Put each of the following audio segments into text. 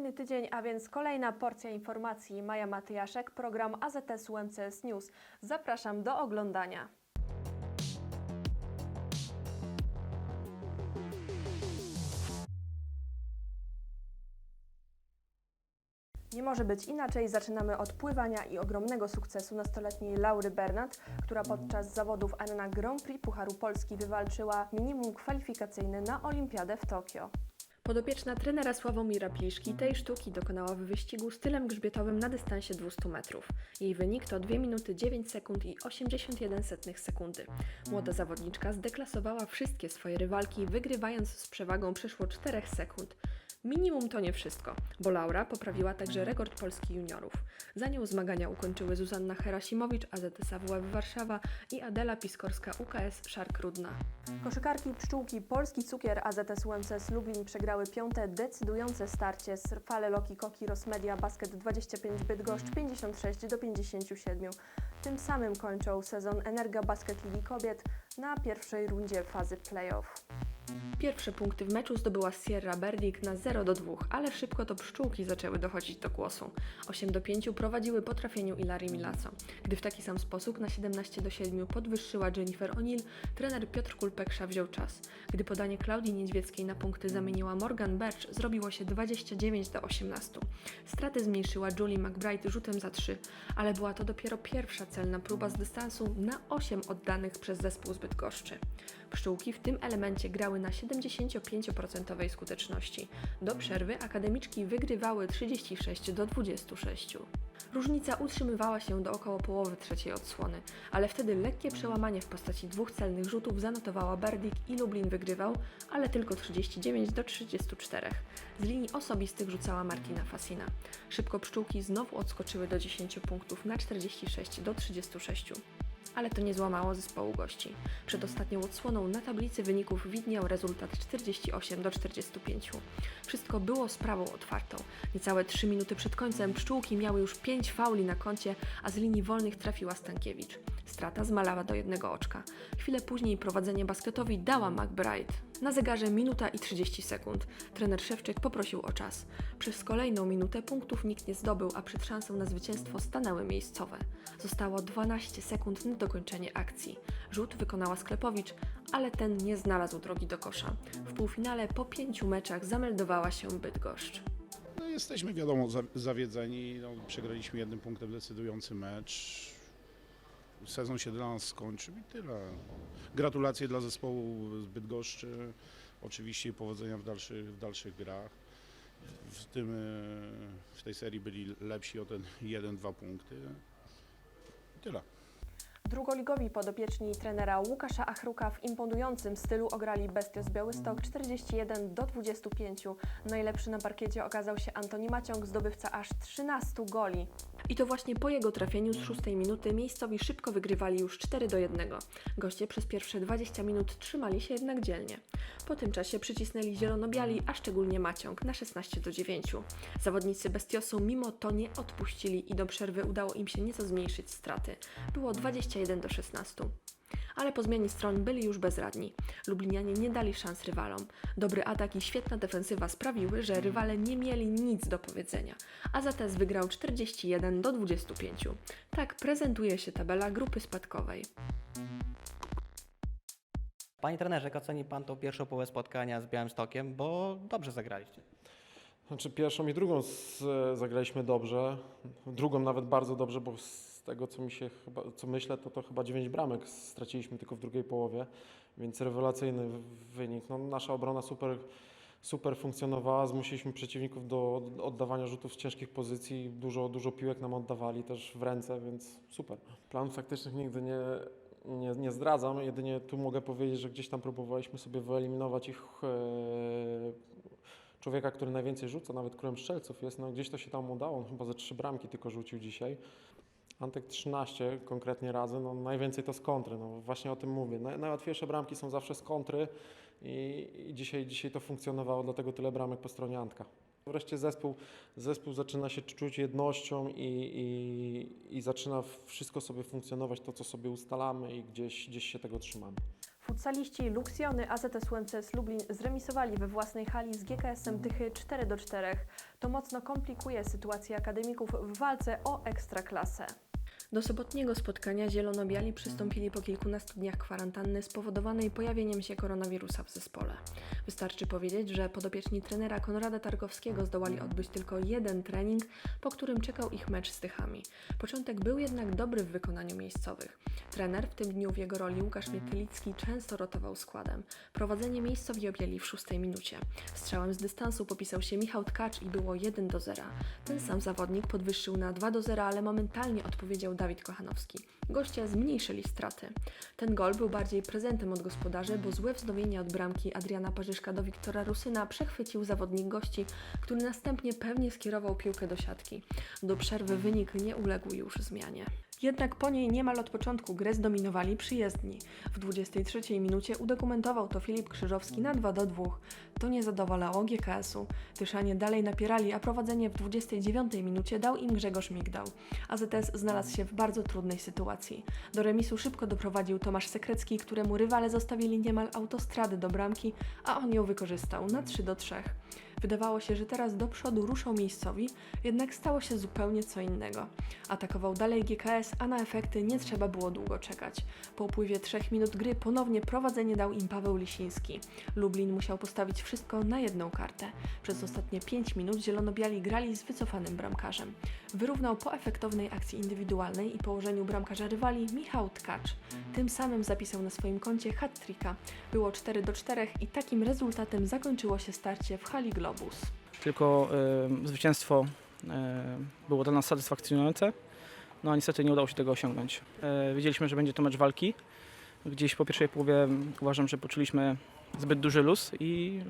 kolejny tydzień, a więc kolejna porcja informacji. Maja Matyjaszek, program AZS UMCS News. Zapraszam do oglądania. Nie może być inaczej. Zaczynamy od pływania i ogromnego sukcesu nastoletniej Laury Bernat, która podczas zawodów Arena Grand Prix Pucharu Polski wywalczyła minimum kwalifikacyjne na Olimpiadę w Tokio. Podopieczna trenera Sławomira Pliszki tej sztuki dokonała w wyścigu stylem grzbietowym na dystansie 200 metrów. Jej wynik to 2 minuty 9 sekund i 81 setnych sekundy. Młoda zawodniczka zdeklasowała wszystkie swoje rywalki, wygrywając z przewagą przeszło 4 sekund. Minimum to nie wszystko, bo Laura poprawiła także rekord Polski juniorów. Za nią zmagania ukończyły Zuzanna Herasimowicz, AZS AWF Warszawa i Adela Piskorska, UKS Szark Rudna. Koszykarki pszczółki Polski Cukier AZS UMCS Lublin przegrały piąte decydujące starcie z Fale Loki Koki Rosmedia Basket 25 Bydgoszcz 56 do 57. Tym samym kończą sezon Energa Basket Ligi Kobiet na pierwszej rundzie fazy playoff. Pierwsze punkty w meczu zdobyła Sierra Berdik na 0 do 2, ale szybko to pszczółki zaczęły dochodzić do głosu. 8 do 5 prowadziły po trafieniu Ilari Milaco. Gdy w taki sam sposób na 17 do 7 podwyższyła Jennifer O'Neill, trener Piotr Kulpeksza wziął czas. Gdy podanie Klaudii Niedźwieckiej na punkty zamieniła Morgan Birch, zrobiło się 29 do 18. Straty zmniejszyła Julie McBride rzutem za 3, ale była to dopiero pierwsza celna próba z dystansu na 8 oddanych przez zespół z Bydgoszczy. Pszczółki w tym elemencie grały na 75% skuteczności. Do przerwy akademiczki wygrywały 36 do 26. Różnica utrzymywała się do około połowy trzeciej odsłony, ale wtedy lekkie przełamanie w postaci dwóch celnych rzutów zanotowała Berdik i Lublin wygrywał, ale tylko 39 do 34. Z linii osobistych rzucała Martina Fasina. Szybko pszczółki znowu odskoczyły do 10 punktów na 46 do 36 ale to nie złamało zespołu gości. Przed ostatnią odsłoną na tablicy wyników widniał rezultat 48 do 45. Wszystko było sprawą otwartą. Niecałe 3 minuty przed końcem pszczółki miały już 5 fauli na koncie, a z linii wolnych trafiła Stankiewicz. Strata zmalała do jednego oczka. Chwilę później prowadzenie basketowi dała McBride. Na zegarze minuta i 30 sekund. Trener Szewczyk poprosił o czas. Przez kolejną minutę punktów nikt nie zdobył, a przed szansą na zwycięstwo stanęły miejscowe. Zostało 12 sekund na dokończenie akcji. Rzut wykonała Sklepowicz, ale ten nie znalazł drogi do kosza. W półfinale po pięciu meczach zameldowała się Bydgoszcz. No, jesteśmy wiadomo za- zawiedzeni. No, przegraliśmy jednym punktem decydujący mecz. Sezon się dla nas skończył i tyle. Gratulacje dla zespołu z Bydgoszczy. Oczywiście powodzenia w dalszych, w dalszych grach. W, tym, e, w tej serii byli lepsi o ten 1-2 punkty. Tyle. Drugoligowi podopieczni trenera Łukasza Achruka w imponującym stylu ograli Bestios Białystok 41 do 25. Najlepszy na parkiecie okazał się Antoni Maciąg, zdobywca aż 13 goli. I to właśnie po jego trafieniu z szóstej minuty miejscowi szybko wygrywali już 4 do 1. Goście przez pierwsze 20 minut trzymali się jednak dzielnie. Po tym czasie przycisnęli zielono-biali, a szczególnie Maciąg na 16 do 9. Zawodnicy Bestiosu mimo to nie odpuścili i do przerwy udało im się nieco zmniejszyć straty. Było 21 do 16. Ale po zmianie stron byli już bezradni. Lublinianie nie dali szans rywalom. Dobry atak i świetna defensywa sprawiły, że rywale nie mieli nic do powiedzenia. AZS wygrał 41 do 25. Tak prezentuje się tabela grupy spadkowej. Panie trenerze, jak oceni Pan tą pierwszą połowę spotkania z Białymstokiem, bo dobrze zagraliście. Znaczy pierwszą i drugą z, zagraliśmy dobrze, drugą nawet bardzo dobrze, bo z tego co mi się chyba, co myślę, to to chyba 9 bramek straciliśmy tylko w drugiej połowie, więc rewelacyjny wynik. No, nasza obrona super, super funkcjonowała, zmusiliśmy przeciwników do oddawania rzutów z ciężkich pozycji, dużo, dużo piłek nam oddawali też w ręce, więc super. Planów taktycznych nigdy nie, nie, nie zdradzam, jedynie tu mogę powiedzieć, że gdzieś tam próbowaliśmy sobie wyeliminować ich e, człowieka, który najwięcej rzuca, nawet królem strzelców jest, no gdzieś to się tam udało, on chyba ze trzy bramki tylko rzucił dzisiaj. Antek 13 konkretnie razy, no najwięcej to z kontry, no właśnie o tym mówię. Naj, najłatwiejsze bramki są zawsze z kontry i, dzisiaj, dzisiaj to funkcjonowało, dlatego tyle bramek po stronie Antka. Wreszcie zespół, zespół zaczyna się czuć jednością i, i, i zaczyna wszystko sobie funkcjonować, to co sobie ustalamy i gdzieś, gdzieś się tego trzymamy. Futsaliści Luksjony AZS UMCS Lublin zremisowali we własnej hali z GKS-em Tychy 4 do 4. To mocno komplikuje sytuację akademików w walce o ekstraklasę. Do sobotniego spotkania zielono-biali przystąpili po kilkunastu dniach kwarantanny spowodowanej pojawieniem się koronawirusa w zespole. Wystarczy powiedzieć, że podopieczni trenera Konrada Tarkowskiego zdołali odbyć tylko jeden trening, po którym czekał ich mecz z Tychami. Początek był jednak dobry w wykonaniu miejscowych. Trener, w tym dniu w jego roli Łukasz Mietylicki, często rotował składem. Prowadzenie miejscowi objęli w szóstej minucie. Strzałem z dystansu popisał się Michał Tkacz i było 1 do 0. Ten sam zawodnik podwyższył na 2 do 0, ale momentalnie odpowiedział Dawid Kochanowski. Goście zmniejszyli straty. Ten gol był bardziej prezentem od gospodarzy, bo złe wznowienie od bramki Adriana Parzyszka do Wiktora Rusyna przechwycił zawodnik gości, który następnie pewnie skierował piłkę do siatki. Do przerwy wynik nie uległ już zmianie. Jednak po niej niemal od początku grę zdominowali przyjezdni. W 23 minucie udokumentował to Filip Krzyżowski na 2 do 2. To nie zadowalało GKS-u. Tyszanie dalej napierali, a prowadzenie w 29 minucie dał im Grzegorz Migdał. AZS znalazł się w bardzo trudnej sytuacji. Do remisu szybko doprowadził Tomasz Sekrecki, któremu rywale zostawili niemal autostrady do bramki, a on ją wykorzystał na 3 do 3. Wydawało się, że teraz do przodu ruszą miejscowi, jednak stało się zupełnie co innego. Atakował dalej GKS, a na efekty nie trzeba było długo czekać. Po upływie trzech minut gry ponownie prowadzenie dał im Paweł Lisiński. Lublin musiał postawić wszystko na jedną kartę. Przez ostatnie 5 minut zielonobiali grali z wycofanym bramkarzem. Wyrównał po efektownej akcji indywidualnej i położeniu bramkarza rywali Michał Tkacz. Tym samym zapisał na swoim koncie hat-tricka. Było 4 do 4 i takim rezultatem zakończyło się starcie w hali Tylko e, zwycięstwo e, było dla nas satysfakcjonujące. No a niestety nie udało się tego osiągnąć. E, wiedzieliśmy, że będzie to mecz walki. Gdzieś po pierwszej połowie uważam, że poczuliśmy zbyt duży luz i,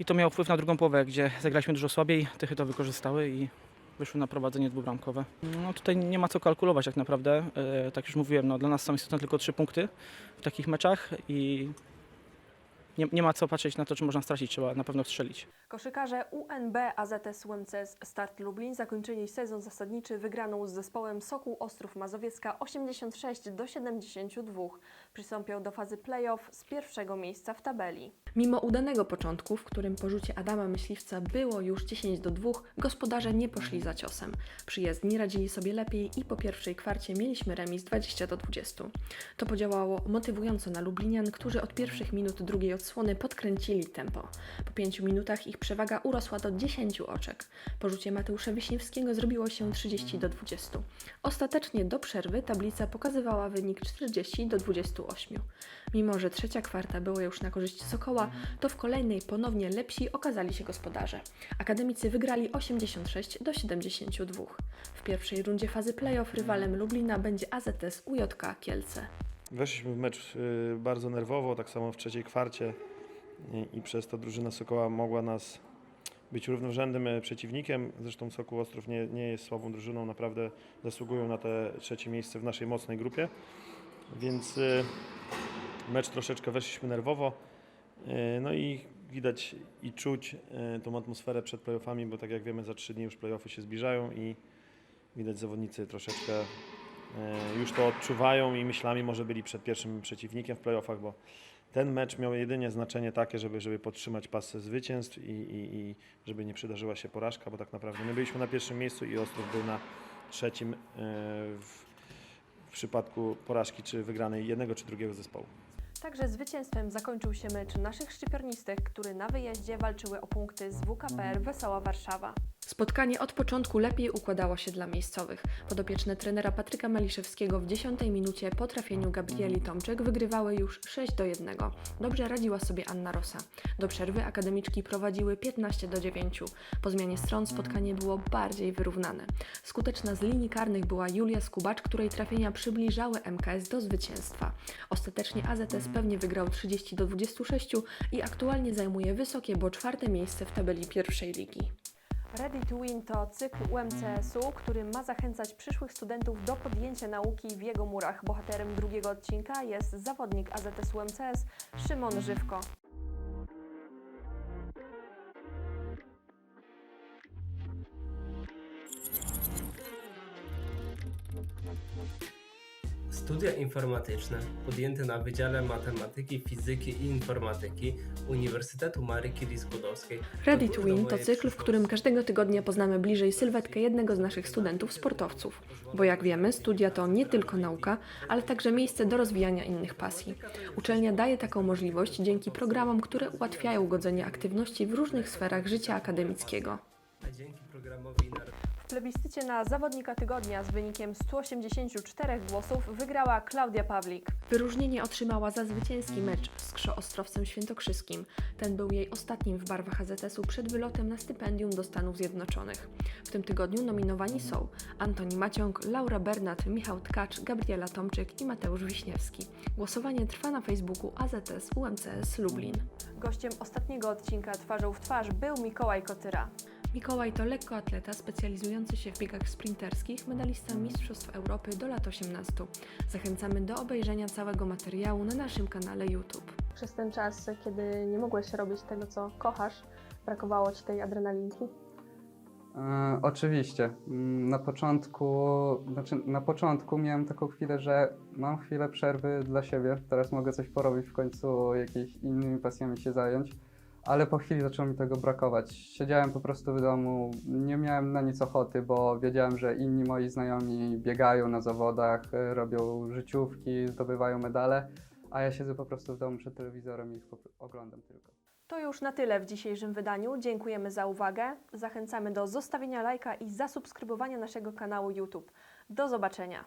i to miało wpływ na drugą połowę, gdzie zagraliśmy dużo słabiej. Tychy to wykorzystały i wyszły na prowadzenie dwubramkowe. No tutaj nie ma co kalkulować tak naprawdę. E, tak już mówiłem, no, dla nas są istotne tylko trzy punkty w takich meczach i nie, nie ma co patrzeć na to, czy można stracić, trzeba na pewno strzelić. Koszykarze UNB AZS UMCS Start Lublin zakończyli sezon zasadniczy wygraną z zespołem Sokół Ostrów Mazowiecka 86 do 72. Przystąpią do fazy playoff z pierwszego miejsca w tabeli. Mimo udanego początku, w którym po rzucie Adama Myśliwca było już 10 do 2, gospodarze nie poszli za ciosem. Przyjezdni radzili sobie lepiej i po pierwszej kwarcie mieliśmy remis 20 do 20. To podziałało motywująco na Lublinian, którzy od pierwszych minut drugiej odsłony podkręcili tempo. Po pięciu minutach ich przewaga urosła do 10 oczek. Po rzucie Mateusza Wiśniewskiego zrobiło się 30 do 20. Ostatecznie do przerwy tablica pokazywała wynik 40 do 28. Mimo, że trzecia kwarta była już na korzyść Sokoła, to w kolejnej ponownie lepsi okazali się gospodarze. Akademicy wygrali 86 do 72. W pierwszej rundzie fazy playoff rywalem Lublina będzie AZS UJK Kielce. Weszliśmy w mecz y, bardzo nerwowo, tak samo w trzeciej kwarcie i, przez to drużyna Sokoła mogła nas być równorzędnym e, przeciwnikiem. Zresztą Sokół Ostrów nie, nie jest słabą drużyną, naprawdę zasługują na te trzecie miejsce w naszej mocnej grupie. Więc y, mecz troszeczkę weszliśmy nerwowo. Y, no i widać i czuć y, tą atmosferę przed playoffami, bo tak jak wiemy za trzy dni już playoffy się zbliżają i widać zawodnicy troszeczkę już to odczuwają i myślami może byli przed pierwszym przeciwnikiem w playoffach, bo ten mecz miał jedynie znaczenie takie, żeby, żeby podtrzymać pasę zwycięstw i, i, i żeby nie przydarzyła się porażka, bo tak naprawdę my byliśmy na pierwszym miejscu i Ostrów był na trzecim w przypadku porażki czy wygranej jednego czy drugiego zespołu. Także zwycięstwem zakończył się mecz naszych szczypiornistych, który na wyjeździe walczyły o punkty z WKPR Wesoła Warszawa. Spotkanie od początku lepiej układało się dla miejscowych. Podopieczne trenera Patryka Maliszewskiego w 10 minucie po trafieniu Gabrieli Tomczek wygrywały już 6 do 1. Dobrze radziła sobie Anna Rosa. Do przerwy akademiczki prowadziły 15 do 9. Po zmianie stron spotkanie było bardziej wyrównane. Skuteczna z linii karnych była Julia Skubacz, której trafienia przybliżały MKS do zwycięstwa. Ostatecznie AZS pewnie wygrał 30 do 26 i aktualnie zajmuje wysokie, bo czwarte miejsce w tabeli pierwszej ligi. Ready to Win to cykl UMCS-u, który ma zachęcać przyszłych studentów do podjęcia nauki w jego murach. Bohaterem drugiego odcinka jest zawodnik AZS UMCS Szymon Żywko. Studia informatyczne podjęte na Wydziale Matematyki, Fizyki i Informatyki Uniwersytetu Marii Curie Skłodowskiej było Win to cykl, w którym każdego tygodnia poznamy bliżej sylwetkę jednego z naszych studentów sportowców. Bo jak wiemy, studia to nie tylko nauka, ale także miejsce do rozwijania innych pasji. Uczelnia daje taką możliwość dzięki programom, które ułatwiają godzenie aktywności w różnych sferach życia akademickiego. A dzięki programowi W plebiscycie na zawodnika tygodnia z wynikiem 184 głosów wygrała Klaudia Pawlik. Wyróżnienie otrzymała za zwycięski mecz z Krzo-Ostrowcem Świętokrzyskim. Ten był jej ostatnim w barwach AZS-u przed wylotem na stypendium do Stanów Zjednoczonych. W tym tygodniu nominowani są Antoni Maciąg, Laura Bernat, Michał Tkacz, Gabriela Tomczyk i Mateusz Wiśniewski. Głosowanie trwa na Facebooku AZS UMCS Lublin. Gościem ostatniego odcinka Twarzą w twarz był Mikołaj Kotyra. Mikołaj to lekkoatleta specjalizujący się w biegach sprinterskich, medalista Mistrzostw Europy do lat 18. Zachęcamy do obejrzenia całego materiału na naszym kanale YouTube. Przez ten czas, kiedy nie mogłeś robić tego, co kochasz, brakowało Ci tej adrenalinki? E, oczywiście. Mm, Na początku, znaczy na początku miałem taką chwilę, że mam chwilę przerwy dla siebie. Teraz mogę coś porobić, w końcu jakimiś innymi pasjami się zająć. Ale po chwili zaczęło mi tego brakować. Siedziałem po prostu w domu, nie miałem na nic ochoty, bo wiedziałem, że inni moi znajomi biegają na zawodach, robią życiówki, zdobywają medale, a ja siedzę po prostu w domu przed telewizorem i ich oglądam tylko. To już na tyle w dzisiejszym wydaniu. Dziękujemy za uwagę. Zachęcamy do zostawienia lajka i zasubskrybowania naszego kanału YouTube. Do zobaczenia.